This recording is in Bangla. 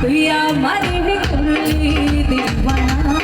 তুই আমার করলি দিবানা